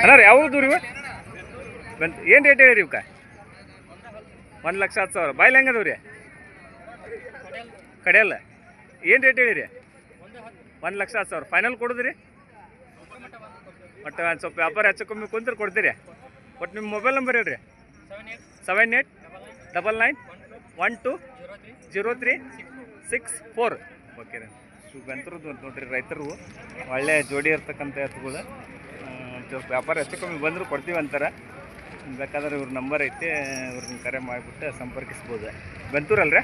ಅಣ್ಣ ರೀ ಯಾವ ರೀ ಬಂತು ಏನು ರೇಟ್ ಹೇಳಿರಿ ಇವಕ್ಕೆ? ಒಂದು ಲಕ್ಷ ಹತ್ತು ಸಾವಿರ. ಬಾಯ್ಲಿ ಹೆಂಗೆ ಅದಾವ ರೀ ಕಡೆಯಲ್ಲ. ಏನು ರೇಟ್ ಹೇಳಿರಿ? ಒಂದು ಲಕ್ಷ ಹತ್ತು ಸಾವಿರ. ಫೈನಲ್ ಕೊಡೋದ್ರಿ? ಒಟ್ಟು ಒಂದು ಸ್ವಲ್ಪ ವ್ಯಾಪಾರ ಹೆಚ್ಚು ಕಮ್ಮಿ ಕುಂತ್ರೆ ಕೊಡ್ತೀರಿ. ಒಟ್ಟು ನಿಮ್ಮ ಮೊಬೈಲ್ ನಂಬರ್ ಹೇಳ್ರಿ. Seven eight double nine one two zero three six four okay ರೀ. ಬಂತರದ್ದು ನೋಡ್ರಿ ರೈತರು. ಒಳ್ಳೆ ಜೋಡಿ ಇರ್ತಕ್ಕಂಥ ಎತ್ತುಗಳು. ಸ್ವಲ್ಪ ವ್ಯಾಪಾರ ಹೆಚ್ಚು ಕಮ್ಮಿ ಬಂದರೂ ಕೊಡ್ತೀವಿ ಅಂತಾರೆ. ಬೇಕಾದ್ರೆ ಇವ್ರ ನಂಬರ್ ಐತೆ ಇವ್ರನ್ನ ಕರೆ ಮಾಡಿಬಿಟ್ಟು ಸಂಪರ್ಕಿಸ್ಬೋದು. ಗಂತೂರಲ್ರಿ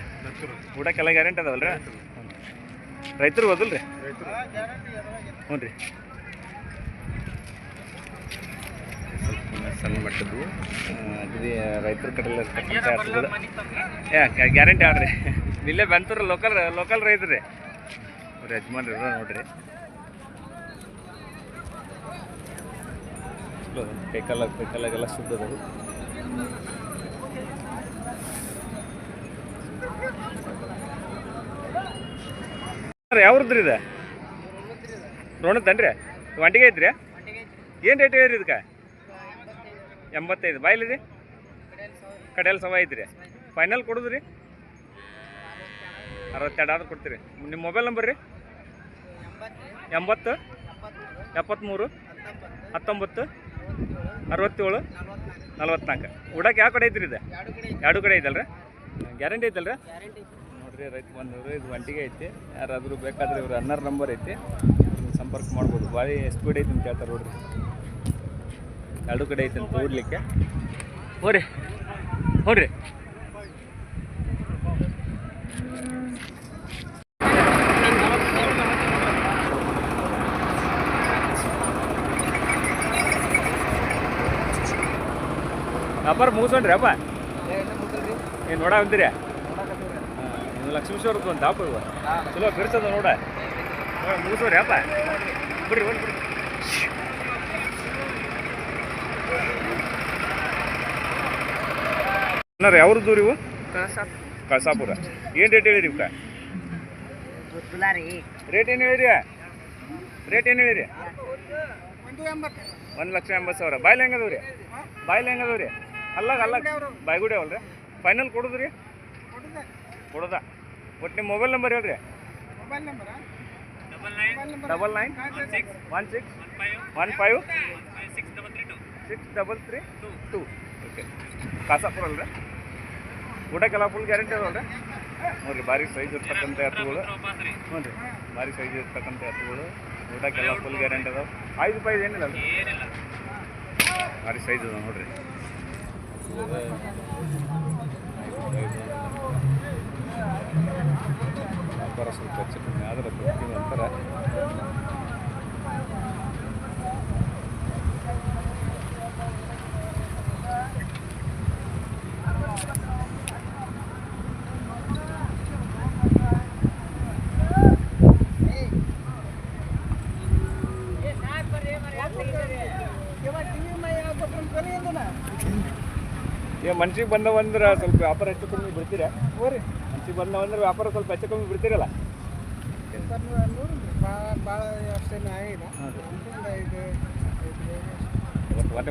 ಊಟಕ್ಕೆಲ್ಲ ಗ್ಯಾರಂಟಿ ಅದಾವಲ್ರಿ? ರೈತರು ಹೋದಲ್ರಿ? ಹ್ಞೂ ರೀ. ಸಣ್ಣ ಮಟ್ಟದ್ದು. ಅಗದಿ ರೈತರ ಕಡೆಲ್ಲ ಏ ಗ್ಯಾರಂಟಿ ಆಡ್ರಿ. ಇಲ್ಲೇ ಬಂತೂರು ಲೋಕಲ್ ಲೋಕಲ್ ರೈತರು ರೀ. ಅವ್ರ ಯಜಮಾನ್ರು ಇರೋ ನೋಡ್ರಿ. ಚಲೋ ಅದ. ಕೈಕಾಲ ಕೈಕಾಲಾಗೆಲ್ಲ ಶುದ್ಧ ಅದಾವು ಯಾವ್ರದ್ರಿ ಇದೆ ರೋಣತ್ತನ್ರಿ ಒಂಟಿಗೆ ಐತ್ರಿ ಏನು ರೇಟ್ ಹೇಳಿರಿ ಇದಕ್ಕೆ? ಎಂಬತ್ತೈದು. ಬಾಯ್ಲಿ ರೀ ಕಡೆಯಲ್ಲಿ ಸವ ಐತ್ರಿ ಫೈನಲ್ ಕೊಡುದ್ರಿ? ಅರವತ್ತೆರಡು ಆದ್ರೆ ಕೊಡ್ತೀರಿ. ನಿಮ್ಮ ಮೊಬೈಲ್ ನಂಬರ್ ರೀ? ಎಂಬತ್ತು? ಎಪ್ಪತ್ತ್ಮೂರು ಹತ್ತೊಂಬತ್ತು. ಅರವತ್ತೇಳು? ನಲ್ವತ್ನಾಲ್ಕು. ಉಡಕ್ಕೆ ಯಾವ ಕಡೆ ಐತ್ರಿ ಇದು? ಎರಡು ಕಡೆ ಐತಲ್ರ ಗ್ಯಾರಂಟಿ ಐತಲ್ರ? ನೋಡ್ರಿ ರೈತ ಬಂದವರು, ಇದು ಒಂಟಿಗೆ ಐತಿ. ಯಾರಾದರೂ ಬೇಕಾದ್ರೆ ಇವ್ರ ಅನ್ನರ್ ನಂಬರ್ ಐತಿ. ಸಂಪರ್ಕ ಮಾಡ್ಬೋದು. ಭಾರಿ ಸ್ಪೀಡ್ ಐತಿ ಅಂತ ಹೇಳ್ತಾರೆ ನೋಡ್ರಿ. ಎರಡು ಕಡೆ ಐತಿ ಅಂತ ಓಡ್ಲಿಕ್ಕೆ ಹೋರಿ. ಹ್ಞೂ ರೀ ವ್ಯಾಪಾರ ಮುಗಿಸ್ಕೊಂಡ್ರಿ ಅಪ್ಪ. ಏನು ನೋಡ ಅಂತೀರಿ ಲಕ್ಷ್ಮೀಶ್ವರದ್ದು ಒಂದು ದಾಪ ಇವ. ಚಲೋ ಬಿರ್ಸದ ನೋಡ. ಮುಗಿಸೋರಿ ಅಪ್ಪ. ಬಿಡ್ರಿ ಒಂದು ಬಿಡ್ರಿ. ಯಾವ್ರದ್ದು ಯಾವ್ದು ದೂರ ಇವು? ಕಳಸಾಪುರ. ಏನು ರೇಟ್ ಹೇಳಿರಿ ಇವಕ್ಕ? ರೇಟ್ ಏನು ಹೇಳಿರಿ ರೇಟ್ ಏನು ಹೇಳಿರಿ ಒಂದು ಲಕ್ಷ ಎಂಬತ್ತು ಸಾವಿರ. ಬಾಯ್ಲಿ ಹೆಂಗದವ್ರಿ ಬಾಯ್ಲೆ ರೀ ಬಾಯ್ಲಿ ಹೆಂಗೆ ಅದಾವ ರೀ ಅಲ್ಲಾಗ ಅಲ್ಲ. ಬಾಯ್ಗುಡಿ ಅವಲ್ರಿ ಫೈನಲ್ ಕೊಡುದ್ರಿ? ಕೊಡೋದಾ. ಕೊಡೋದ. ಒಟ್ಟು ನಿಮ್ಮ ಮೊಬೈಲ್ ನಂಬರ್ ಹೇಳ್ರಿ. Double nine one six one five six double three two okay Kasapura ಅಲ್ರಿ? ಊಟಕ್ಕೆಲ್ಲ ಫುಲ್ ಗ್ಯಾರಂಟಿ ಅದಾವಲ್ರಿ? ನೋಡಿರಿ ಭಾರಿ ಸೈಜ್ ಇರ್ತಕ್ಕಂಥ ಎತ್ತುಗಳು. ಹ್ಞೂ ರೀ. ಭಾರಿ ಸೈಜ್ ಇರ್ತಕ್ಕಂಥ ಎತ್ತುಗಳು. ಊಟಕ್ಕೆಲ್ಲ ಫುಲ್ ಗ್ಯಾರಂಟಿ ಅದಾವೆ. ಐದು ರೂಪಾಯಿ ಏನಿಲ್ಲ ಭಾರಿ ಸೈಜ್ ಅದಾವೆ ನೋಡ್ರಿ. ವ್ಯಾಪಾರ ಸ್ವಲ್ಪ ಹೆಚ್ಚು ಕಮ್ಮಿ ಆದ್ರೆ ಬರ್ತೀವಿ ಅಂತಾರೆ ಮನ್ಸಿಗೆ ಬಂದವಂದ್ರೆ ಸ್ವಲ್ಪ ವ್ಯಾಪಾರ ಹೆಚ್ಚು ಕಮ್ಮಿ ಬಿಡ್ತೀರಾ? ಹೋರಿ ಮನ್ಸಿಗೆ ಬಂದವಂದ್ರೆ ವ್ಯಾಪಾರ ಸ್ವಲ್ಪ ಹೆಚ್ಚು ಕಮ್ಮಿ ಬಿಡ್ತೀರಲ್ಲ? ಭಾಳ ಅಷ್ಟೇನು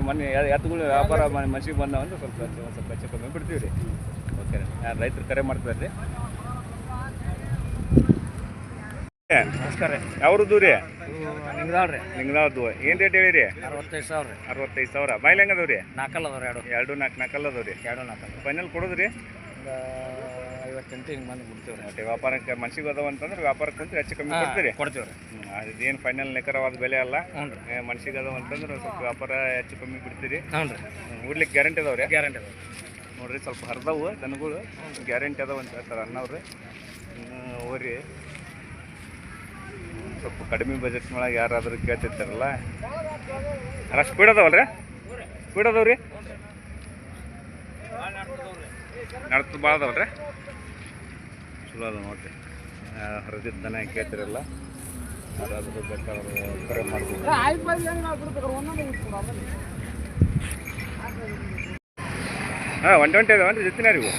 ಮೊನ್ನೆ ಎತ್ತುಗಳು ವ್ಯಾಪಾರ ಮನ್ಸಿಗೆ ಬಂದವಂದ್ರೆ ಸ್ವಲ್ಪ ಸ್ವಲ್ಪ ಹೆಚ್ಚು ಕಮ್ಮಿ ಬಿಡ್ತೀವಿ ರೀ ಓಕೆ ರೈತರು ಕರೆ ಮಾಡ್ತಾರೆ ರೀ ನಮಸ್ಕಾರ ಯಾವ್ದು ದೂರ ರೀ? ಏನ್ ರೀ. ಏನು ರೇಟ್ ಹೇಳಿರಿ? ಅರವತ್ತೈದು ಸಾವಿರ ರೀ. ಅರವತ್ತೈದು ಸಾವಿರ. ಬಾಯ್ಲಿ ಹೆಂಗೆ ರೀ? ನಾಲ್ಕಲ್ಲ ಅದಾವ ಎರಡು. ಎರಡು ನಾಲ್ಕು ನಾಲ್ಕಲ್ಲ ರೀ. ಎರಡು ನಾಲ್ಕು ಫೈನಲ್ ಕೊಡೋದ್ರಿ? ಐವತ್ತೆಂಟು ಹಿಂಗೆ ಮಂದಿ ಬಿಡ್ತೀವಿ ಮತ್ತೆ ವ್ಯಾಪಾರಕ್ಕೆ ಮನ್ಸಿಗೆ ಅದಾವ ಅಂತಂದ್ರೆ ವ್ಯಾಪಾರಕ್ಕೆ ಕುಂತ್ರೆ ಹೆಚ್ಚು ಕಮ್ಮಿ ಕೊಡ್ತೀರಿ? ಕೊಡ್ತೀವಿ ರೀ. ಅದೇನು ಫೈನಲ್ ನಿಖರವಾದ ಬೆಲೆ ಅಲ್ಲ. ಹ್ಞೂ ಮನ್ಸಿಗೆ ಅದಾವ ಅಂತಂದ್ರೆ ಸ್ವಲ್ಪ ವ್ಯಾಪಾರ ಹೆಚ್ಚು ಕಮ್ಮಿ ಬಿಡ್ತೀರಿ. ಹ್ಞೂ ರೀ. ಉಡ್ಲಿಕ್ಕೆ ಗ್ಯಾರಂಟಿ ಅದಾವ್ರಿ ಗ್ಯಾರಂಟಿ ಅದಾವ ನೋಡ್ರಿ ಸ್ವಲ್ಪ ಹರಿದವು ದನಗಳು. ಗ್ಯಾರಂಟಿ ಅದಾವ ಅಂತ ಹೇಳ್ತಾರೆ ಅನ್ನವ್ರಿ ಓರಿ ಸ್ವಲ್ಪ ಕಡಿಮೆ ಬಜೆಟ್ನೊಳಗೆ ಯಾರಾದರೂ ಕೇಳ್ತಿರ್ತಾರಲ್ಲ? ಅಲ್ಲ ಸ್ಪೀಡ್ ಅದಾವಲ್ರಿ ಸ್ಪೀಡ್ ಅದಾವ್ರಿ ನಡ್ತು ಭಾಳ ಅದಾವಲ್ರಿ ಚಲೋ ಅದ ನೋಡ್ರಿ. ಹರಿದಿದ್ದಾನೆ ಕೇಳ್ತಿರಲ್ಲ. ಯಾರಾದರೂ ಬೇಕಾದ್ರೆ ಕರೆ ಮಾಡ್ಬೋದು. ಹಾಂ ಒನ್ ಟ್ವೆಂಟಿ ಅದಾವನ್ರಿ ಜೊತೆನ ರೀ ಇವು?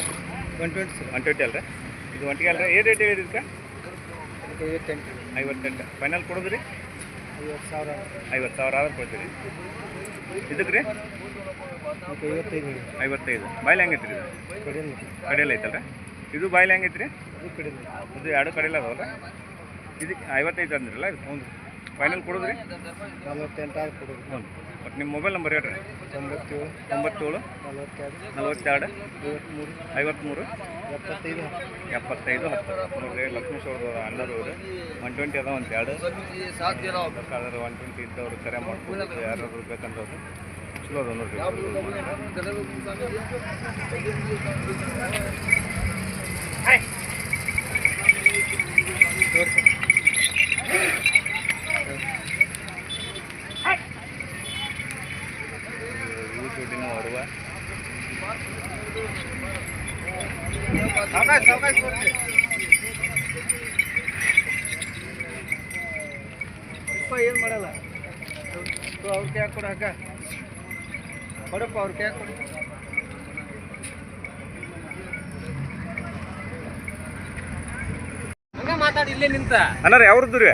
ಒನ್ ಟ್ವೆಂಟಿ ಒನ್ ಟ್ವೆಂಟಿ ಅಲ್ರಿ? ಇದು ಒಂಟಿಗೆ ಅಲ್ರಿ? ಏನು ರೇಟ್ ಹೇಳಿದ್ರಿ ಇದಕ್ಕೆ? ಐವತ್ತೆಂಟು ಫೈನಲ್ ರೀ ಐವತ್ತು ಸಾವಿರ. ಐವತ್ತು ಸಾವಿರ ಆದ್ರೆ ಕೊಡ್ತೀರಿ. ಇದಕ್ಕೆ ರೀ? ಐವತ್ತೈದು ಐವತ್ತೈದು. ಬಾಯ್ಲಿ ಹೆಂಗೈತೆ ರೀ ಇದು? ಕಡೆಯಲ್ಲಿ ರೀ? ಇದು ಬಾಯ್ಲಿ ಹೆಂಗೈತೆ ರೀ? ಇದು ಎರಡು ಕಡೆಯಲ್ಲ ಅದಲ್ಲ ಇದಕ್ಕೆ ಐವತ್ತೈದು ಅಂದ್ರಲ್ಲ ಇದು? ಹ್ಞೂ ಫೈನಲ್ ಕೊಡೋದ್ರಿ? ನಲವತ್ತೆಂಟು ಆಗಿ ಕೊಡೋದು ಹ್ಞೂ. ಮತ್ತು ನಿಮ್ಮ ಮೊಬೈಲ್ ನಂಬರ್ ಹೇಳ್ರಿ. ತೊಂಬತ್ತೇಳು ತೊಂಬತ್ತೇಳು ನಲವತ್ತೆರಡು ನಲವತ್ತೆರಡು ಐವತ್ತ್ಮೂರು ಐವತ್ತ್ಮೂರು ಎಪ್ಪತ್ತೈದು ಎಪ್ಪತ್ತೈದು ಹತ್ತು ರೀ ಲಕ್ಷ್ಮೀಶ್ ಅವ್ರದ್ದು ಅಂಡರ್ ಅವರು ಒನ್ ಟ್ವೆಂಟಿ ಅದ ಒಂದು ಎರಡು. ಬೇಕಾದ್ರೆ ಒನ್ ಟ್ವೆಂಟಿ ಇದ್ದವ್ರು ಕರೆ ಮಾಡ್ಕೊಂಡು ಯಾರಾದ್ರು ಬೇಕಂತವ್ರು ಚಲೋ ಅದ ನೋಡ್ರಿ. ಇವು ದುಡ್ಡಿನ ಹೊರುವ ಏನು ಮಾಡಲ್ಲ. ಅವ್ರ ಕೈ ಕೊಡು ಅಕ್ಕ. ಕೊಡಪ್ಪ ಅವ್ರ ಕೈ ಕೊಡು ಹಂಗ ಮಾತಾಡಿ ಇಲ್ಲೇ ನಿಂತ. ಅನ್ನಾರ ಯಾವ್ರದ್ದು ರೀ?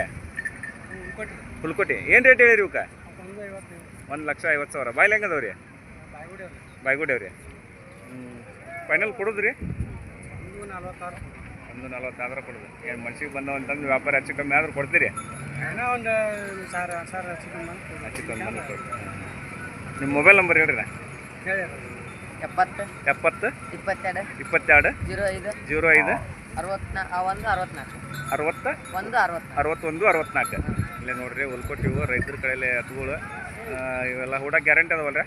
ಕೊಟ್ರಿ ಹುಲ್ಕೋಟಿ ಏನು ರೇಟ್ ಹೇಳಿರಿ ಇವಕ್ಕೆ? ಒಂದು ಲಕ್ಷ ಐವತ್ತು ಸಾವಿರ. ಬಾಯ್ಲಿ ಹೆಂಗದವ ರೀ ಬಾಯ್ಗುಡಿ ಅವ್ರಿ? ಬಾಯ್ಗುಡಿ ರೀ ಫೈನಲ್ ಕೊಡೋದ್ರಿ? ಒಂದು ನಲ್ವತ್ತಾರು. ಒಂದು ನಲ್ವತ್ತಾದ್ರೆ ಕೊಡೋದು. ಏನು ಮನ್ಸಿಗೆ ಬಂದವ ಅಂತಂದು ವ್ಯಾಪಾರ ಹೆಚ್ಚು ಕಮ್ಮಿ ಆದ್ರೆ ಕೊಡ್ತೀರಿ? ಏನೋ ಒಂದು ಸಾವಿರ ಸಾವಿರ ಹೆಚ್ಚು ಕಮ್ಮಿ ಬಂದು ಕೊಡ್ತೀರಿ ನಿಮ್ಮ ಮೊಬೈಲ್ ನಂಬರ್ ಹೇಳ್ರಿ ಎಪ್ಪತ್ತು. ಎಪ್ಪತ್ತು? ಇಪ್ಪತ್ತೆರಡು. ಇಪ್ಪತ್ತೆರಡು? ಜೀರೋ ಐದು. ಜೀರೋ ಐದು? ಅರವತ್ನಾ ಒಂದು ಅರವತ್ನಾಲ್ಕು. ಅರವತ್ತು? ಒಂದು ಅರವತ್ತು ಅರವತ್ತೊಂದು ಅರವತ್ನಾಲ್ಕು. ಇಲ್ಲೇ ನೋಡ್ರಿ ಹೊಲ್ಕೊಟ್ಟಿವು ರೈತರ ಕಡೆಯಲ್ಲಿ ಎತ್ತುಗಳು ಇವೆಲ್ಲ ಹೂಡ ಗ್ಯಾರಂಟಿ ಅದಾವಲ್ರಿ?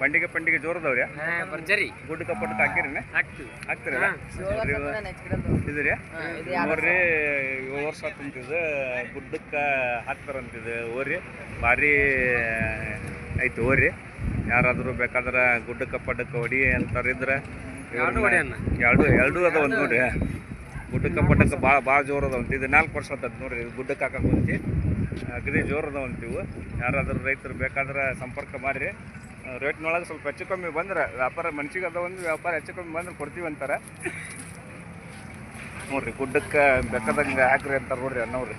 ಬಂಡಿಗೆ ಪಂಡಿಗೆ ಜೋರ್ ಅದಾವ್ರಿ ಭರ್ಜರಿ. ಗುಡ್ಡ ಪಟ್ಟಕ್ಕೆ ಹಾಕಿರಿ ಹಾಕ್ತಿರಲ್ಲ ಏಳು ವರ್ಷ ನೆಚ್ಚಿಡೋದು ಇದು ರೀ? ಹಾಂ ಇದು ಎರಡು ನೋಡ್ರಿ ಏಳು ವರ್ಷ ಆತಂತಿದ್ದು ಗುಡ್ಡಕ್ಕೆ ಹಾಕ್ತಾರಂತಿದ್ದು ಓರಿ ಭಾರಿ ಐತಿ ಓರಿ ಯಾರಾದರೂ ಬೇಕಾದ್ರೆ ಗುಡ್ಡ ಪಡ್ಡಕ್ಕೆ ಹೊಡಿ ಅಂತಾರಿದ್ರೆ ಎರಡು. ಎರಡು ಎರಡು ಅದಾವ ಅಂತ ನೋಡ್ರಿ. ಗುಡ್ಡ ಪಡ್ಡಕ್ಕೆ ಭಾಳ ಭಾಳ ಜೋರು ಅದಾವಂತ ಇದು ನಾಲ್ಕು ವರ್ಷ ಆತದ ನೋಡ್ರಿ ಇದು ಗುಡ್ಡಕ್ಕೆ ಹಾಕಕ್ಕೆ ಅಗದಿ ಜೋರು ಇವು ಯಾರಾದರೂ ರೈತರು ಬೇಕಾದ್ರೆ ಸಂಪರ್ಕ ಮಾಡಿರಿ ರೇಟ್ನೊಳಗೆ ಸ್ವಲ್ಪ ಹೆಚ್ಚು ಕಮ್ಮಿ ಬಂದ್ರೆ ವ್ಯಾಪಾರ ಮನ್ಸಿಗೆ ಒಂದು ವ್ಯಾಪಾರ ಹೆಚ್ಚು ಕಮ್ಮಿ ಬಂದ್ರೆ ಕೊಡ್ತೀವಿ ಅಂತಾರೆ. ನೋಡ್ರಿ ಗುಡ್ಡಕ್ಕೆ ಬೇಕಾದಂಗೆ ಹಾಕ್ರಿ ಅಂತಾರೆ ನೋಡ್ರಿ ಅನ್ನೋರು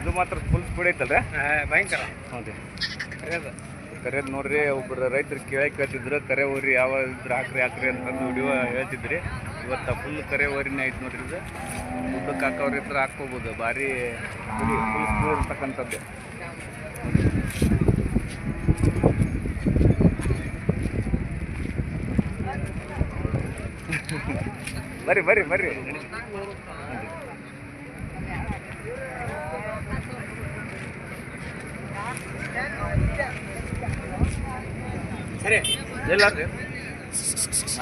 ಇದು ಮಾತ್ರ ಫುಲ್ ಸ್ಪೀಡ್ ಐತಲ್ರಿ? ಭಯಂಕರ. ಹೌದು ಕರೆಯದು ಕರೆಯೋದು ನೋಡ್ರಿ ಒಬ್ಬರು ರೈತರು ಕೇಳಿ ಕೇಳ್ತಿದ್ರು ಕರೆ ಹೋಗ್ರಿ ಯಾವ ಇದ್ರೆ ಹಾಕ್ರಿ ಹಾಕ್ರಿ ಅಂತಂದು ವಿಡಿಯೋ ಹೇಳ್ತಿದ್ರಿ. ಇವತ್ತು ಫುಲ್ ಕರೆ ಊರಿನೇ ಐತೆ ನೋಡ್ರಿ ಇದು. ಗುಡ್ಡಕ್ಕೆ ಹಾಕೋರು ಹಾಕ್ಕೋಬೋದು. ಭಾರಿ ಫುಲ್ ಇರ್ತಕ್ಕಂಥದ್ದು. ಬರ್ರಿ ಬರ್ರಿ ಬರ್ರಿ. ಸರಿ, ಎಲ್ಲ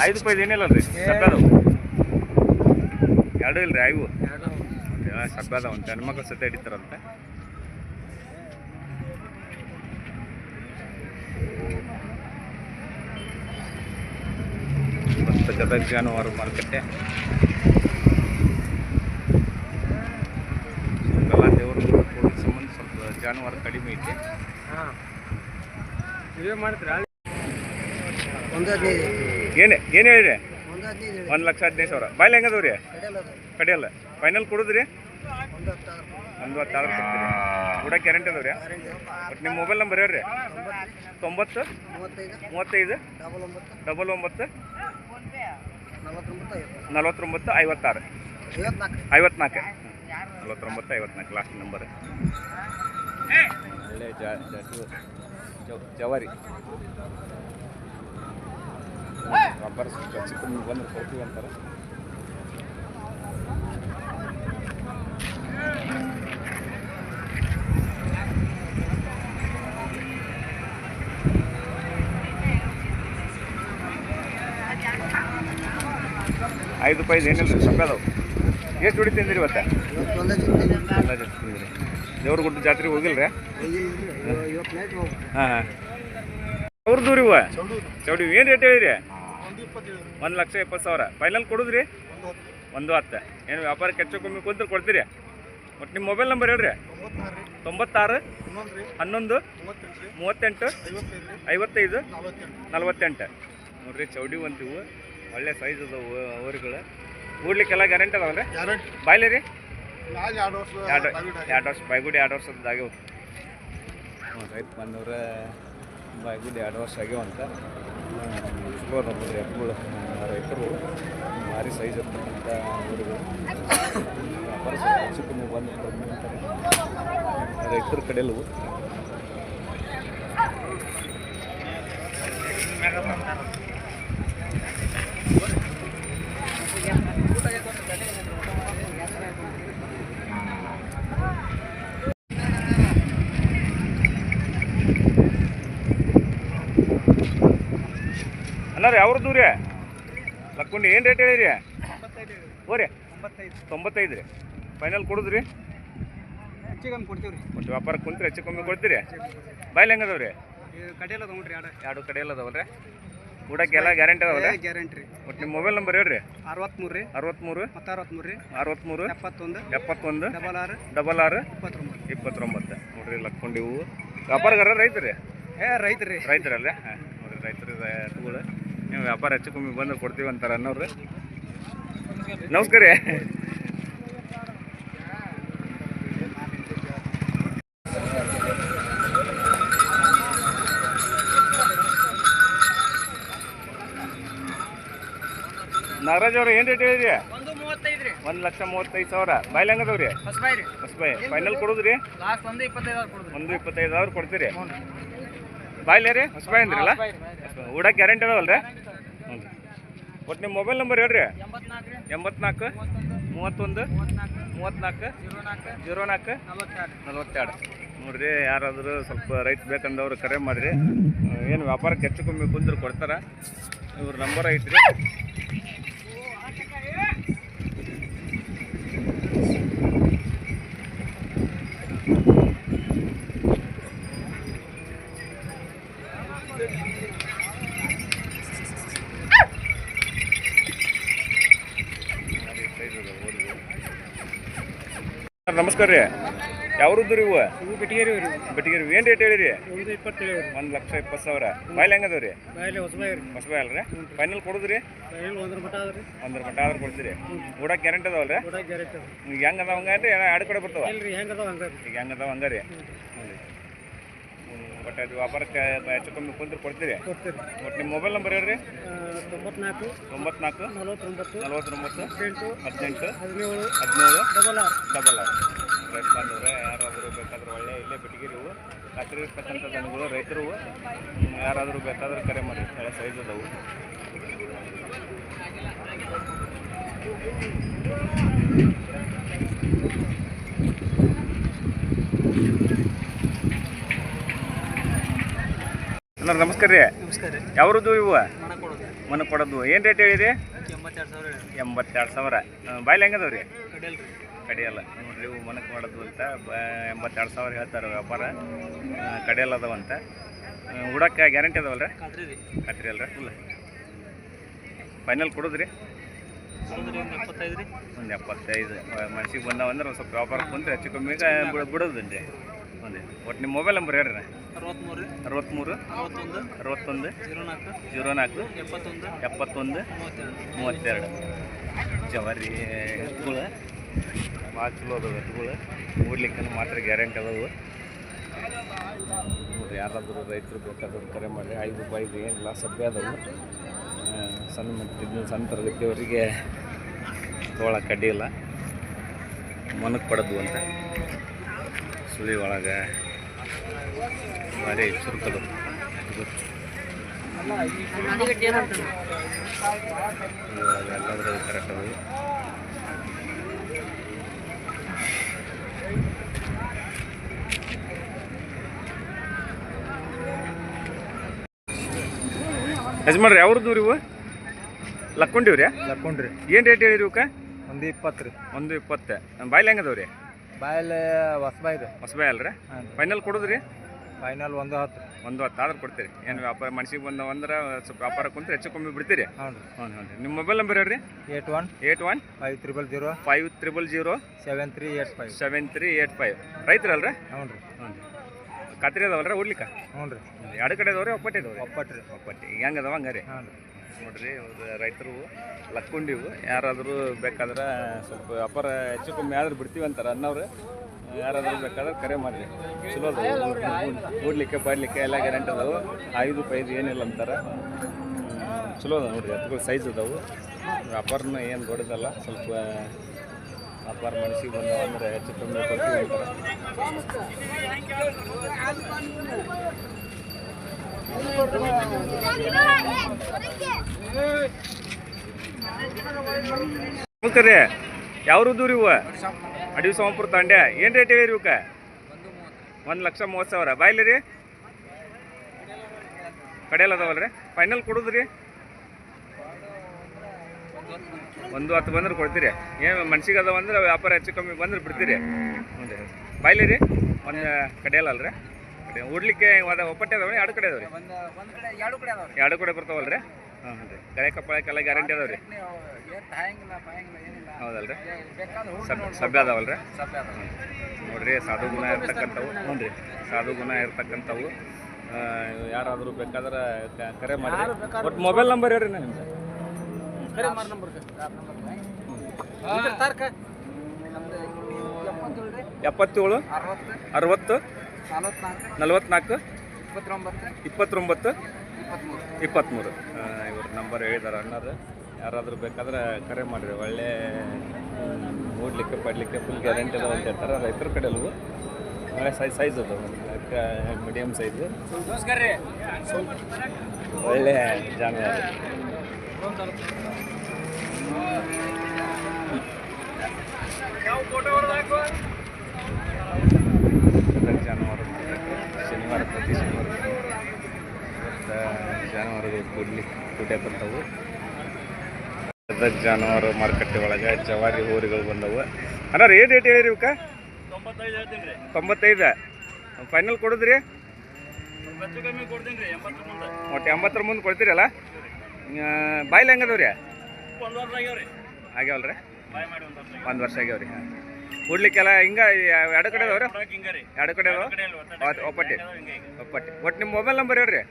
ಐದು ರೂಪಾಯಿ ಏನಿಲ್ಲ ರೀ ಎರಡು ಇಲ್ಲ ರೀ ಐವು ಅದ ಒಂದು ಹೆಣ್ಮಕ್ಳು ಸದ್ಯ ಹಿಡಿತಾರಂತೆ. ಮತ್ತು ಗದಗ ಜಾನುವಾರು ಮಾರುಕಟ್ಟೆ. ಎಲ್ಲ ದೇವರು ಸಂಬಂಧ ಸ್ವಲ್ಪ ಜಾನುವಾರು ಕಡಿಮೆ ಐತಿ. ನೀವೇ ಮಾಡ್ತೀರಾ ಏನೇ ಏನು ಹೇಳಿರಿ? ಒಂದು ಲಕ್ಷ ಹದಿನೈದು ಸಾವಿರ. ಬಾಯ್ಲೆ ಹೆಂಗದವು ರೀ? ಕಡಿಯಲ್ಲ ಫೈನಲ್ ಕೊಡುದ್ರಿ? ಒಂದು ಹತ್ತಾರು ಕೊಡ್ತೀರಿ. ಕೂಡ ಗ್ಯಾರಂಟಿ ಅದಾವ ರೀ? ಬಟ್ ನಿಮ್ಮ ಮೊಬೈಲ್ ನಂಬರ್ ಹೇಳ್ರಿ. ತೊಂಬತ್ತು? ಮೂವತ್ತೈದು. ಡಬಲ್ ಒಂಬತ್ತು. ನಲ್ವತ್ತೊಂಬತ್ತು ಐವತ್ತಾರು. ಐವತ್ನಾಲ್ಕು. ನಲ್ವತ್ತೊಂಬತ್ತು ಐವತ್ನಾಲ್ಕು ಲಾಸ್ಟ್ ನಂಬರ್ ಒಳ್ಳೆ ಜಾ ಜಾಸ್ತಿ ಜವ್- ಜವಾರಿ. ರಬ್ಬರ್ ಚಿಕ್ಕ ಬಂದು ಕೊಡ್ತೀವಿ ಅಂತಾರೆ. ಐದು ರೂಪಾಯಿ ಏನಿಲ್ಲ ರೀ ಸಂಬಳ ಎಷ್ಟು ಹೊಡಿ ತಿಂದಿರಿ ಇವತ್ತು? ಜಾಸ್ತಿ ತಿಂದಿರಿ ದೇವ್ರ ಗುಡ್ಡ ಜಾತ್ರೆಗೆ ಹೋಗಿಲ್ರಿ? ಇವತ್ತು ನೈಟ್ ಹೋಗಿ ಹಾಂ ಹಾಂ. ಅವ್ರದ್ದು ರೀ ಇವ ಚೌಡಿ ಏನು ರೇಟ್ ಹೇಳಿರಿ? ಒಂದು ಲಕ್ಷ ಇಪ್ಪತ್ತು ಸಾವಿರ. ಫೈನಲ್ ಕೊಡುದ್ರಿ? ಒಂದು ಹತ್ತು. ಏನು ವ್ಯಾಪಾರಕ್ಕೆ ಹೆಚ್ಚು ಕಮ್ಮಿ ಕುಂತ್ರೆ ಕೊಡ್ತೀರಿ? ಮತ್ತು ನಿಮ್ಮ ಮೊಬೈಲ್ ನಂಬರ್ ಹೇಳ್ರಿ. ತೊಂಬತ್ತಾರು ಹನ್ನೊಂದು ಮೂವತ್ತೆಂಟು ಐವತ್ತೈದು ನಲವತ್ತೆಂಟು. ನೋಡ್ರಿ ಚೌಡಿ ಒಂತಿವು ಒಳ್ಳೆ ಸೈಜ್ ಅದಾವು ಊರುಗಳು ಕೂಡ್ಲಿಕ್ಕೆಲ್ಲ ಗ್ಯಾರಂಟಿ ಅದಾವಲ್ರಿ ಬಾಯ್ಲಿ ರೀ? ಎರಡು ಎರಡು ವರ್ಷ ಬಾಯ್ಗುಡಿ ಎರಡು ವರ್ಷದ ಆಗ್ಯಾವ ರೈತ ಬಂದವ್ರ. ಬಾಯ್ಗುಡಿ ಎರಡು ವರ್ಷ ಆಗ್ಯಾವಂತ ಚಲೋ ಅದಾವ ಎತ್ತುಗಳು ರೈತರು ಭಾರಿ ಸೈಜ್ ಇರ್ತಕ್ಕಂಥ ಊರುಗಳು. ಕಮ್ಮಿ ಬಂದು ಕಡಿಮೆ ಅಂತಾರೆ. ರೈತರ ಅನ್ನಾರ ಯಾವ್ರದ್ದು ರೀ ಲಕ್ಕೊಂಡಿ ಏನು ರೇಟ್ ಹೇಳಿರಿ? ಓರಿ ತೊಂಬತ್ತೈದು ರೀ. ಫೈನಲ್ ಕೊಡುದ್ರಿ? ಹೆಚ್ಚಿಗೆ ಕೊಡ್ತೀವಿ ರೀ ಒಟ್ಟು ವ್ಯಾಪಾರ ಕುಂತ್ರಿ ಹೆಚ್ಚು ಕಮ್ಮಿ ಕೊಡ್ತೀರಿ? ಬಾಯ್ಲಿ ಹೆಂಗೆ ಅದಾವ ರೀ ಕಡೆಯಲ್ಲ ತಗೊಂಡ್ರಿ ಎರಡು. ಎರಡು ಕಡೆ ಎಲ್ಲ ಅದಾವಲ್ರಿ? ಊಟಕ್ಕೆಲ್ಲ ಗ್ಯಾರಂಟಿ ಅದಾವಲ್ಲ ಗ್ಯಾರಂಟಿ ರೀ. ಒಟ್ಟು ನಿಮ್ಮ ಮೊಬೈಲ್ ನಂಬರ್ ಹೇಳ್ರಿ. ಅರವತ್ಮೂರು ರೀ. ಅರವತ್ತ್ಮೂರು ಮತ್ತು ಅರವತ್ತ್ಮೂರು ರೀ. ಅರವತ್ತ್ಮೂರು ಎಪ್ಪತ್ತೊಂದು ಎಪ್ಪತ್ತೊಂದು ಡಬಲ್ ಆರು ಡಬಲ್ ಆರು ಇಪ್ಪತ್ತೊಂಬತ್ತು. ಇಪ್ಪತ್ತೊಂಬತ್ತು. ನೋಡ್ರಿ ಲಕ್ಕೊಂಡಿ ಹೂವು. ವ್ಯಾಪಾರಗಾರ ರೈತರಿ ಏ ರೈತರಿ ರೈತರಲ್ಲ ಹಾಂ ನೋಡ್ರಿ ರೈತರು ನೀವು ವ್ಯಾಪಾರ ಹೆಚ್ಚು ಕಮ್ಮಿ ಬಂದು ಕೊಡ್ತೀವಿ ಅಂತಾರೆ ಅನ್ನೋರು. ನಮಸ್ಕಾರ. ರೀ ನಾಗರಾಜ್ ಅವ್ರು ಏನು ರೇಟ್ ಹೇಳಿದ್ರಿ? ಒಂದು ಲಕ್ಷ ಮೂವತ್ತೈದು ಸಾವಿರ. ಬಾಯ್ಲಿ ಹಂಗದವ್ರಿ? ಹೊಸಬಾಯಿ ಫೈನಲ್ ಕೊಡುದ್ರಿ? ಇಪ್ಪತ್ತೈದು ಒಂದು ಇಪ್ಪತ್ತೈದು ಸಾವಿರ ಕೊಡ್ತೀರಿ? ಬಾಯ್ಲಿ ರೀ. ಹೊಸಬಾಯಿ ಅಂದ್ರಲ್ಲ ಊಡಕ್ಕೆ ಗ್ಯಾರಂಟಿ ಅದಾವಲ್ರಿ? ಹ್ಞೂ ಒಟ್ಟು ನಿಮ್ಮ ಮೊಬೈಲ್ ನಂಬರ್ ಹೇಳ್ರಿ. ಎಂಬತ್ನಾಲ್ಕು ರೀ ಮೂವತ್ತೊಂದು, ಮೂವತ್ನಾಲ್ಕು ಜೀರೋ ನಾಲ್ಕು ನಲ್ವತ್ತೆರಡು. ನೋಡ್ರಿ, ಯಾರಾದರೂ ಸ್ವಲ್ಪ ರೈತ ಬೇಕಂದವ್ರು ಕರೆ ಮಾಡಿರಿ. ಏನು ವ್ಯಾಪಾರಕ್ಕೆ ಹೆಚ್ಚು ಕಮ್ಮಿ ಕುಂದ್ರೆ ಕೊಡ್ತಾರ. ಇವ್ರ ನಂಬರ್ ಐತ್ರಿ. ನಮಸ್ಕಾರ ರೀ. ಯಾವ್ದು ರೀ ಇವು? ಇವು ಬಿಟ್ಟಿಗೆರಿ ರೀ. ಬೆಟ್ಟಿಗೆ ಏನು ರೇಟ್ ಹೇಳಿರಿ? ಒಂದು ಇಪ್ಪತ್ತೇಳು ರೀ. ಒಂದು ಲಕ್ಷ ಇಪ್ಪತ್ತು ಸಾವಿರ. ಮೈಲ್ ಹೆಂಗ್ ರೀ? ಹೊಸಬಾಯಿ ರೀ. ಹೊಸಬಾಯ್ ಅಲ್ರಿ? ಫೈನಲ್ ಕೊಡುದ್ರಿ? ಒಂದ್ರ ಮಟ್ಟ ರೀ. ಒಂದ್ರ ಮಟ್ಟ ಆದ್ರೆ ಕೊಡ್ತೀರಿ. ಊಟ ಗ್ಯಾರಂಟಿ ಅದಾವಲ್ರಿ ಊಟ ಗ್ಯಾರಂಟಿ ಹೆಂಗೆ ಅದಾವ ಎರಡು ಕಡೆ ಬರ್ತಾವ. ಇಲ್ರಿ ಹೆಂಗೆ ಅದಾವ ಹಂಗೆ ಈಗ ಹೆಂಗೆ ಅದಾವ ಹಂಗಾರಿ ಬಟ್ ಅದು ವ್ಯಾಪಾರಕ್ಕೆ ಹೆಚ್ಚು ಕಮ್ಮಿ ಕುಂದ್ರೆ ಕೊಡ್ತೀರಿ? ಕೊಡ್ತೀರಿ. ಒಟ್ಟು ನಿಮ್ಮ ಮೊಬೈಲ್ ನಂಬರ್ ಹೇಳ್ರಿ. ತೊಂಬತ್ನಾಲ್ಕು ತೊಂಬತ್ನಾಲ್ಕು ನಲವತ್ತೊಂಬತ್ತು ನಲವತ್ತೊಂಬತ್ತು ಹದಿನೆಂಟು ಹದಿನೆಂಟು ಹದಿನೇಳು ಹದಿನೇಳು ಡಬಲ್ ಆರ್. Double R. ರೈತ ಬಂದವ್ರೆ ಯಾರಾದರೂ ಬೇಕಾದ್ರೆ ಒಳ್ಳೆ ಇಲ್ಲೇ ಬಿಟ್ಟಿಗಿರಿ ಹೂವು ಖಾತ್ರಿ ಇರ್ತಕ್ಕಂಥ ಜನಗಳು ರೈತರು ಯಾರಾದರೂ ಬೇಕಾದ್ರೆ ಕರೆ ಮಾಡಿ. ಹಳೆ ಸೈಜ್ ಅದಾವು. ಅಣ್ಣ ನಮಸ್ಕಾರ ರೀ. ನಮಸ್ಕಾರ ರೀ. ಯಾವ್ರದ್ದು ಇವು? ಮನ ಕೊಡೋದು ಏನು ರೇಟ್ ಹೇಳಿರಿ ಎಂಬತ್ತೆರಡು ಸಾವಿರ ಬಾಯ್ಲಿ ಹೆಂಗದವ್ ರೀ? ಕಡೆಯಲ್ಲ ನೋಡ್ರಿ ಇವು ಮನಕ್ಕೆ ಮಾಡೋದು ಅಂತ ಎಂಬತ್ತೆರಡು ಸಾವಿರ ಹೇಳ್ತಾರೆ ವ್ಯಾಪಾರ. ಕಡಿಯಲ್ಲ ಅದಾವಂತ ಉಡಕ್ಕೆ ಗ್ಯಾರಂಟಿ ಅದಾವಲ್ಲ ರೀ. ಖಾತ್ರಿ ಅಲ್ರಿ? ಫುಲ್ ಫೈನಲ್ ಕೊಡೋದ್ರಿ? ಒಂದು ಎಪ್ಪತ್ತೈದು ರೀ. ಒಂದು ಎಪ್ಪತ್ತೈದು. ಮನ್ಸಿಗೆ ಬಂದಾವಂದ್ರೆ ಒಂದು ಸ್ವಲ್ಪ ವ್ಯಾಪಾರ ಕುಂತ್ರೆ ಹೆಚ್ಚು ಕಮ್ಮಿ ಬಿಡೋದನ್ರಿ. ಒಂದು ಒಟ್ಟು ನಿಮ್ಮ ಮೊಬೈಲ್ ನಂಬರ್ ಹೇಳ್ರಿ. ಅರವತ್ತ್ಮೂರು ಅರವತ್ತ್ಮೂರು ಅರವತ್ತೊಂದು ಅರವತ್ತೊಂದು ಜೀರೋ ನಾಲ್ಕು ಜೀರೋ ನಾಲ್ಕು ಎಪ್ಪತ್ತೊಂದು ಎಪ್ಪತ್ತೊಂದು ಮೂವತ್ತೆರಡು. ಜವಾರಿ ಎತ್ತುಗಳು. ಭಾಳ ಚಲೋ ಅದಾವೆ ಎತ್ತುಗಳು. ಕೂಡ್ಲಿಕ್ಕೆ ಮಾತ್ರ ಗ್ಯಾರಂಟಿ ಅದಾವು. ನೋಡ್ರಿ ಯಾರಾದರೂ ರೈತರು ಬೇಕಾದ್ರೆ ಕರೆ ಮಾಡಿ ಐದು ರೂಪಾಯಿದು ಏನಿಲ್ಲ ಸಭ್ಯ ಅದಾವು. ಸಣ್ಣ ಮಟ್ಟಿದ್ದು ಸಣ್ಣ ತರಗತಿಯವರಿಗೆ ತೋಳ ಕಡ್ಡಿ ಇಲ್ಲ. ಮನಕ್ಕೆ ಪಡೆದು ಅಂತ. ಸುಳಿ ಒಳಗೆ ಭಾರಿ ಚುರುಕದು ಎಲ್ಲಾದ್ರೂ ಕರೆಕ್ಟ್ ಅದು ಯಜಮಾನ್ರಿ ಯಾವ್ರದ್ದು ಇವು? ಲಕ್ಕೊಂಡಿವ್ರಿ ಲಕ್ಕೊಂಡ್ರಿ ಏನು ರೇಟ್ ಹೇಳಿರಿ ಇವಕ್ಕೆ? ಒಂದು ಇಪ್ಪತ್ತು ರೀ. ಒಂದು ಇಪ್ಪತ್ತು. ಬಾಯ್ಲಿ ಹೆಂಗದವ್ರಿ? ಬಾಯಲ್ಲಿ ಹೊಸಬಾಯ್ ಇದೆ. ಹೊಸಬಾಯ್ ಅಲ್ರಿ? ಫೈನಲ್ ಕೊಡೋದ್ರಿ? ಫೈನಲ್ ಒಂದು ಹತ್ತು. ಒಂದು ಹತ್ತು ಆದ್ರೆ ಕೊಡ್ತೀರಿ. ಏನು ವ್ಯಾಪಾರ ಮನ್ಸಿಗೆ ಬಂದ ಅಂದ್ರೆ ಸ್ವಲ್ಪ ವ್ಯಾಪಾರ ಕುಂತ್ರೆ ಹೆಚ್ಚು ಕಮ್ಮಿ ಬಿಡ್ತೀರಿ? ಹ್ಞೂ ರೀ. ಹ್ಞೂ ಹ್ಞೂ ನಿಮ್ಮ ಮೊಬೈಲ್ ನಂಬರ್ ಹೇಳ್ರಿ? Eight one eight one five triple zero five triple zero seven three eight five. Seven three eight five. ರೈತರಲ್ರಿ? ಹ್ಞೂ ರೀ. ಹ್ಞೂ ರೀ. ಕತ್ರಿ ಅದಾವಲ್ರಿ ಉಡ್ಲಿಕ್ಕೆ ಹ್ಞೂ ರೀ. ಎರಡು ಕಡೆ ಅದಾವ್ರಿ ಒಪ್ಪಟ್ಟಿ ಅದಾವ್ರಿ? ಒಪ್ಪಟ್ಟು ರೀ. ಒಪ್ಪಟ್ಟಿ. ಹೆಂಗೆ ಅದಾವ ಹಂಗೆ ರೀ ಹಾಂ ರೀ. ನೋಡ್ರಿ ರೈತರು ಲಕ್ಕೊಂಡಿವು. ಯಾರಾದರೂ ಬೇಕಾದ್ರೆ ಸ್ವಲ್ಪ ವ್ಯಾಪಾರ ಹೆಚ್ಚು ಕಮ್ಮಿ ಆದ್ರೆ ಬಿಡ್ತೀವಿ ಅಂತಾರೆ, ಅನ್ನೋರು. ಯಾರಾದರೂ ಬೇಕಾದ್ರೆ ಕರೆ ಮಾಡಿರಿ. ಚಲೋ ಓಡ್ಲಿಕ್ಕೆ ಪಾಡ್ಲಿಕ್ಕೆ ಎಲ್ಲ ಗ್ಯಾರಂಟಿ ಅದಾವು. ಐದು ಪೈದು ಏನಿಲ್ಲ ಅಂತಾರೆ. ಚಲೋ ಅದಾವೆ ನೋಡಿರಿ, ಎತ್ತುಗಳು ಸೈಜ್ ಅದಾವು. ವ್ಯಾಪಾರನ ಏನು ದೊಡ್ಡದಲ್ಲ, ಸ್ವಲ್ಪ ವ್ಯಾಪಾರ ಮನಸ್ಸಿಗೆ ಬಂದ ಅಂದರೆ ಹೆಚ್ಚು ಕಮ್ಮಿ ಕೊಡ್ತೀವಿ ಅಂತಾರೆ. ನಮಸ್ಕಾರ ರೀ ಯಾವ ದೂರ ಇವ ಅಡವಿ ಸೋಮಪುರ ತಾಂಡ್ಯ. ಏನು ರೇಟ್ ಹೇಳಿರಿ ಇವಕ್ಕೆ? ಒಂದು ಲಕ್ಷ ಮೂವತ್ತು ಸಾವಿರ. ಬಾಯ್ಲಿ ರೀ? ಕಡೆಯಲ್ಲ ಅದಾವಲ್ಲ ರೀ ಫೈನಲ್ ಕೊಡುದ್ರಿ? ಒಂದು ಹತ್ತು ಬಂದ್ರೆ ಕೊಡ್ತೀರಿ. ಏನು ಮನ್ಸಿಗೆ ಅದಾವ ಅಂದ್ರೆ ವ್ಯಾಪಾರ ಹೆಚ್ಚು ಕಮ್ಮಿ ಬಂದ್ರೆ ಬಿಡ್ತೀರಿ. ಹ್ಞೂ ರೀ ಬಾಯ್ಲಿ ರೀ? ಒಂದು ಕಡೆಯಲ್ಲ ಅಲ್ರಿ? ಕಡೆ. ಉಡ್ಲಿಕ್ಕೆ ಅದ ಒಪ್ಪಟ್ಟೆ ಅದಾವ ಎರಡು ಕಡೆ ಅದಾವ ರೀ? ಒಂದು ಒಂದು ಕಡೆ ಎರಡು ಕಡೆ ಅದಾವ ಎರಡು ಕಡೆ ಬರ್ತಾವಲ್ಲ ರೀ? ಹಾಂ ರೀ. ಗಳೆ ಕಪ್ಪಳಕ್ಕೆಲ್ಲ ಗ್ಯಾರಂಟಿ ಅದಾವ ರೀ? ಏನು ಪಾಯಂಗಿಲ್ಲ ಏನಿಲ್ಲ. ಬೇಕಾದ್ರೆ ಹುಡುಗ ಸಭ್ಯ ಅದಾವಲ್ಲ ಸಭ್ಯ ಅದಾವ ನೋಡ್ರಿ ಸಾಧು ಗುಣ ಇರ್ತಕ್ಕಂಥವು. ಹ್ಞೂ ರೀ. ಸಾಧು ಗುಣ ಇರ್ತಕ್ಕಂಥವು. ಯಾರಾದರೂ ಬೇಕಾದ್ರೆ ಕರೆ ಮಾಡಿ. ಒಟ್ಟು ಮೊಬೈಲ್ ನಂಬರ್ ಹೇಳ್ರಿ ನಿಮ್ದು. ಕರೆ ಮಾಡಿ ನಂಬರ್ ಎಪ್ಪತ್ತೇಳು ರೀ. ಅರವತ್ತು ನಲವತ್ನಾಲ್ಕು? ಇಪ್ಪತ್ತೊಂಬತ್ತು? ಇಪ್ಪತ್ತ್ಮೂರು. ಇವ್ರು ನಂಬರ್ ಹೇಳಿದಾರೆ ಅಣ್ಣರು ಯಾರಾದರೂ ಬೇಕಾದ್ರೆ ಕರೆ ಮಾಡಿರಿ. ಒಳ್ಳೆ ಓಡಲಿಕ್ಕೆ ಪಡಲಿಕ್ಕೆ ಫುಲ್ ಗ್ಯಾರಂಟಿ ಅದಾವ ಅಂತ ಹೇಳ್ತಾರೆ. ರೈತರ ಕಡೆ ಅಲ್ವ ಒಳ್ಳೆ ಸೈಜ್ ಸೈಜ್ ಅದು ಮೀಡಿಯಮ್ ಸೈಜ್ ಒಳ್ಳೆ ಜಾನುವಾರು. ಗದಗ ಜಾನುವಾರು ಮಾರ್ಕೆಟ್ ಶನಿವಾರ ಪ್ರತಿ ಶನಿವಾರ ಮತ್ತು ಜಾನುವಾರುಗಳು ಕೊಡ್ಲಿಕ್ಕೆ ಕುಡಿಯಕಂತವು ಗದಗ ಜಾನುವಾರು ಮಾರುಕಟ್ಟೆ ಒಳಗೆ ಜವಾರಿ ಹೋರಿಗಳು ಬಂದವು. ಅಣ್ಣ ರೀ ರೇಟ್ ಹೇಳಿರಿ ಇವಕ್ಕೆ? ತೊಂಬತ್ತೈದು ಫೈನಲ್ ಕೊಡುದ್ರಿ? ಒಟ್ಟು ಎಂಬತ್ತರ ಮುಂದೆ ಕೊಡ್ತೀರಲ್ಲ? ಬಾಯ್ಲಿ ಹೆಂಗದವ್ರಿ? ಆಗ್ಯಾವಲ್ರಿ? ಒಂದು ವರ್ಷ ಆಗ್ಯಾವ್ರಿ. ಹಾಂ. ಕೊಡ್ಲಿಕ್ಕೆಲ್ಲ ಹಿಂಗೆ ಎರಡು ಕಡೆ ಅದಾವ್ರಿ? ಎರಡು ಕಡೆ ಅದಾವ? ಒಪ್ಪಟ್ಟಿ. ಒಪ್ಪಟ್ಟಿ. ಒಟ್ಟು ನಿಮ್ಮ ಮೊಬೈಲ್ ನಂಬರ್ ಹೇಳ್ರಿ.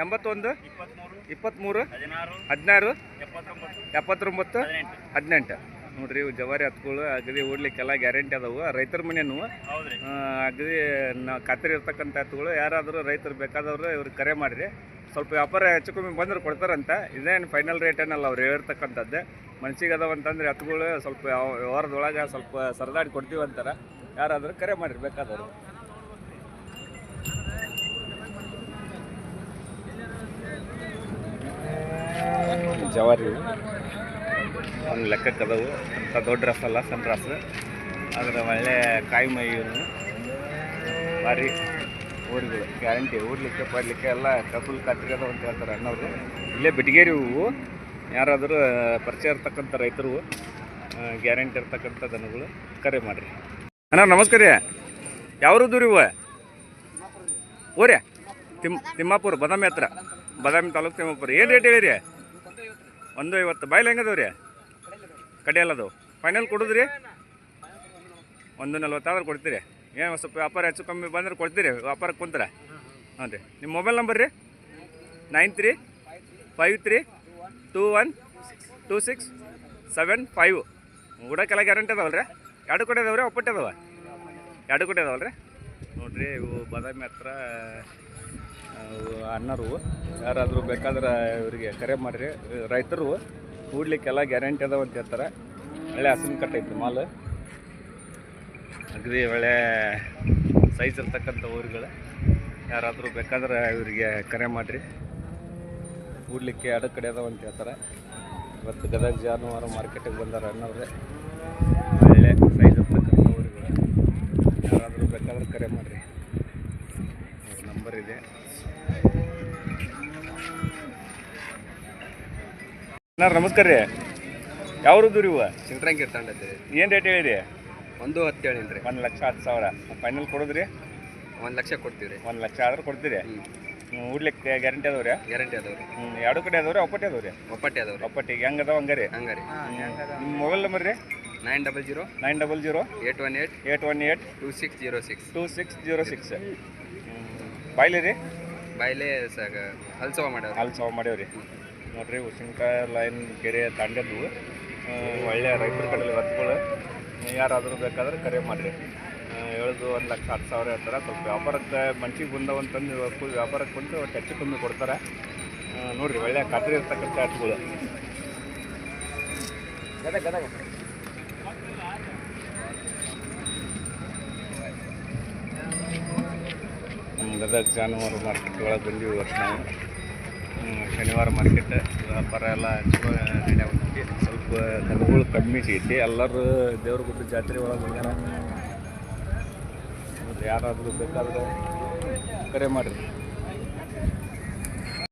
ಎಂಬತ್ತೊಂದು? ಇಪ್ಪತ್ತ್ಮೂರು ಹದಿನಾರು? ಎಪ್ಪತ್ತೊಂಬತ್ತು? ಹದಿನೆಂಟು? ನೋಡ್ರಿ ಇವು ಜವಾರಿ ಹತ್ಗಳು ಅಗದಿ ಓಡ್ಲಿಕ್ಕೆಲ್ಲ ಗ್ಯಾರಂಟಿ ಅದಾವು. ರೈತರ ಮನೆಯೂ ಅಗದಿ ನಾ ಖಾತ್ರಿ ಇರ್ತಕ್ಕಂಥ ಹತ್ಗಳು ಯಾರಾದರೂ ರೈತರು ಬೇಕಾದವರು ಇವ್ರಿಗೆ ಕರೆ ಮಾಡಿರಿ. ಸ್ವಲ್ಪ ವ್ಯಾಪಾರ ಹೆಚ್ಚು ಕಮ್ಮಿ ಬಂದ್ರೆ ಕೊಡ್ತಾರಂತ. ಇದೇನು ಫೈನಲ್ ರೇಟ್ ಏನಲ್ಲ ಅವ್ರು ಹೇಳಿರ್ತಕ್ಕಂಥದ್ದು ಮನ್ಸಿಗೆ ಅದಾವ ಅಂತಂದ್ರೆ ಹತ್ಗಳು ಸ್ವಲ್ಪ ಯಾವ- ವ್ಯವಹಾರದೊಳಗೆ ಸ್ವಲ್ಪ ಸರದಾಡಿ ಕೊಡ್ತೀವಿ ಅಂತಾರೆ. ಯಾರಾದರೂ ಕರೆ ಮಾಡಿರಿ ಬೇಕಾದವರು. ಜವಾರಿ. ಒಂದು ಲೆಕ್ಕಕ್ಕೆ ಅದಾವು. ಅಂತ ದೊಡ್ಡ ರಸ ಅಲ್ಲ, ಸಣ್ಣ ರಸ. ಆದ್ರೆ ಒಳ್ಳೆ ಕಾಯಿ ಮೈ ಭಾರಿ ಊರುಗಳು, ಗ್ಯಾರಂಟಿ. ಊರ್ಲಿಕ್ಕೆ ಪಡ್ಲಿಕ್ಕೆ ಎಲ್ಲ ಕಪುಲ್ ಅದಾವ ಅಂತ ಹೇಳ್ತಾರೆ ಅಣ್ಣವ್ರು. ಇಲ್ಲೇ ಬಿಟಗೇರಿ ಹೂವು. ಯಾರಾದರೂ ಪರಿಚಯ ಇರ್ತಕ್ಕಂಥ ರೈತರು ಗ್ಯಾರಂಟಿ ಇರ್ತಕ್ಕಂಥ ದನಗಳು, ಕರೆ ಮಾಡಿರಿ. ಅಣ್ಣ, ನಮಸ್ಕಾರ ರೀ. ಯಾವ್ರದ್ದು ರೀ ಓ ರೀ ತಿಮ್, ತಿಮ್ಮಾಪುರ, ಬದಾಮಿ ಹತ್ರ. ಬದಾಮಿ ತಾಲೂಕು ತಿಮ್ಮಾಪುರ. ಏನು ರೇಟ್ ಹೇಳಿರಿ? ಒಂದು ಐವತ್ತು ಬಾಯ್ಲಿ ಹೆಂಗದವು ರೀ ಕಡೆಯಲ್ಲ ಅದಾವು ಫೈನಲ್ ಕೊಡುದ್ರಿ? ಒಂದು ನಲ್ವತ್ತಾದ್ರೆ ಕೊಡ್ತೀರಿ. ಏನು ಸ್ವಲ್ಪ ವ್ಯಾಪಾರ ಹೆಚ್ಚು ಕಮ್ಮಿ ಬಂದ್ರೆ ಕೊಡ್ತೀರಿ, ವ್ಯಾಪಾರಕ್ಕೆ ಕುಂತರ? ಹ್ಞೂ ರೀ. ನಿಮ್ಮ ಮೊಬೈಲ್ ನಂಬರ್ ರೀ? Nine three five three two one two six seven five ಉಡಕ್ಕೆಲ್ಲ guarantee ಅದಾವಲ್ಲ ರೀ ಎರಡು ಕಡೆ ಅದಾವ ರೀ ಒಪ್ಪಟ್ಟೆ ಅದಾವ? ಎರಡು ಕಡೆ ಅದಾವಲ್ಲ ರೀ ನೋಡ್ರಿ, ಇವು ಬಾದಾಮಿ ಹತ್ರ ಅಣ್ಣರು, ಯಾರಾದರೂ ಬೇಕಾದ್ರೆ ಇವರಿಗೆ ಕರೆ ಮಾಡಿರಿ. ರೈತರು ಕೂಡ್ಲಿಕ್ಕೆಲ್ಲ ಗ್ಯಾರಂಟಿ ಅದಾವ ಅಂತ ಹೇಳ್ತಾರೆ. ಒಳ್ಳೆ ಹಸಿನ ಕಟ್ಟೈತಿ ಮಾಲ್. ಅಗದಿ ಒಳ್ಳೆ ಸೈಜ್ ಇರ್ತಕ್ಕಂಥ ಊರುಗಳು. ಯಾರಾದರೂ ಬೇಕಾದ್ರೆ ಇವರಿಗೆ ಕರೆ ಮಾಡಿರಿ. ಕೂಡ್ಲಿಕ್ಕೆ ಎರಡು ಕಡೆ ಅದಾವ ಅಂತ ಹೇಳ್ತಾರೆ. ಇವತ್ತು ಗದಗ ಜಾನುವಾರು ಮಾರ್ಕೆಟಿಗೆ ಬಂದಾರ ಅಣ್ಣವ್ರೆ. ಒಳ್ಳೆ ಸೈಜ್ ಇರ್ತಕ್ಕಂಥ ಊರುಗಳು. ಯಾರಾದರೂ ಬೇಕಾದ್ರೆ ಕರೆ ಮಾಡಿರಿ. ಇದೆ. ನಮಸ್ಕಾರ ರೀ. ಯಾವ್ದು ರೀ ಇವ? ಸಿಂಟ್ರಂಗ್ ಇರ್ತಂಡೈತೆ ಏನು ರೇಟ್ ಹೇಳಿರಿ ಒಂದು ಹತ್ತು ಹೇಳಿನ್ರಿ ಒಂದ್ ಲಕ್ಷ ಹತ್ತು ಸಾವಿರ. ಫೈನಲ್ ಕೊಡೋದ್ರಿ? ಒಂದ್ ಲಕ್ಷ ಕೊಡ್ತೀವಿ ರೀ. ಒಂದು ಲಕ್ಷ ಆದ್ರೆ ಕೊಡ್ತೀರಿ? ಉಡ್ಲಿಕ್ಕೆ ಗ್ಯಾರಂಟಿ ಅದಾವ್ರಿ ಗ್ಯಾರಂಟಿ ಅದಾವ್ರಿ ರೀ? ಹ್ಞೂ ಎರಡು ಕಡೆ ಅದಾವ್ರಿ ಒಪ್ಪಟ್ಟೆ ಅದಾವ್ರಿ ಒಪ್ಪಟ್ಟೆ ಅದಾವ ರೀ. ಒಪ್ಪಟ್ಟಿಗೆ ಹೆಂಗೆ ಅದಾವ ಹಂಗಾರಿ ರೀ? ಹಂಗೆ ರೀ. ನಿಮ್ಮ ಮೊಬೈಲ್ ನಂಬರ್ ರೀ? Nine double zero nine double zero eight one eight eight one eight two six zero six. Two six zero six. ಬಾಯ್ಲಿ ರೀ? ಬಾಯ್ಲೆ ಸಾಗ ಹಲ್ಸವ ಮಾಡ್ಯಾವ ಅಲ್ಲಿ ಸಾವು ರೀ ನೋಡ್ರಿ ಉಸಿನಕಾಯಿ ಲೈನ್ ಕೆರೆ ತಾಂಡದ್ದು ಒಳ್ಳೆ ಒಳ್ಳೆಯ ರೈತರ ಕಡೆಯಲ್ಲಿ ಎತ್ತುಗಳು ಯಾರಾದರೂ ಬೇಕಾದ್ರೆ ಕರೆ ಮಾಡಿರಿ. ಹೇಳ್ದು ಒಂದು ಲಕ್ಷ ಹತ್ತು ಸಾವಿರ ಹೇಳ್ತಾರೆ. ಸ್ವಲ್ಪ ವ್ಯಾಪಾರಕ್ಕೆ ಮನ್ಸಿಗೆ ಬಂದವು ಅಂತಂದು ವ್ಯಾಪಾರಕ್ಕೆ ಬಂದು ಒಟ್ಟು ಹೆಚ್ಚು ಕಮ್ಮಿ ಕೊಡ್ತಾರೆ. ನೋಡಿರಿ ಒಳ್ಳೆ ಒಳ್ಳೆಯ ಖಾತ್ರಿ ಇರ್ತಕ್ಕಂಥ ಎತ್ತುಗಳು ಗದಗ ಗದಗ ನಮ್ಮ ಗದಗ ಜಾನುವಾರು ಮಾರ್ಕೆಟ್ ಒಳಗೆ ಬಂದಿವಿ ಇವತ್ತು ನಾವು. ಶನಿವಾರ ಮಾರ್ಕೆಟ್, ವ್ಯಾಪಾರ ಎಲ್ಲ ಚಲೋ ನಡೆಯಾಗುತ್ತೆ ಸ್ವಲ್ಪ ದನಗಳು ಕಡಿಮೆ ಸಿಗೈತಿ ಎಲ್ಲರೂ ದೇವ್ರ ಗುಡ್ಡ ಜಾತ್ರೆ ಒಳಗೆ ಬಂದಾರ. ಯಾರಾದರೂ ಬೇಕಾದ್ರೆ ಕರೆ ಮಾಡಿರಿ.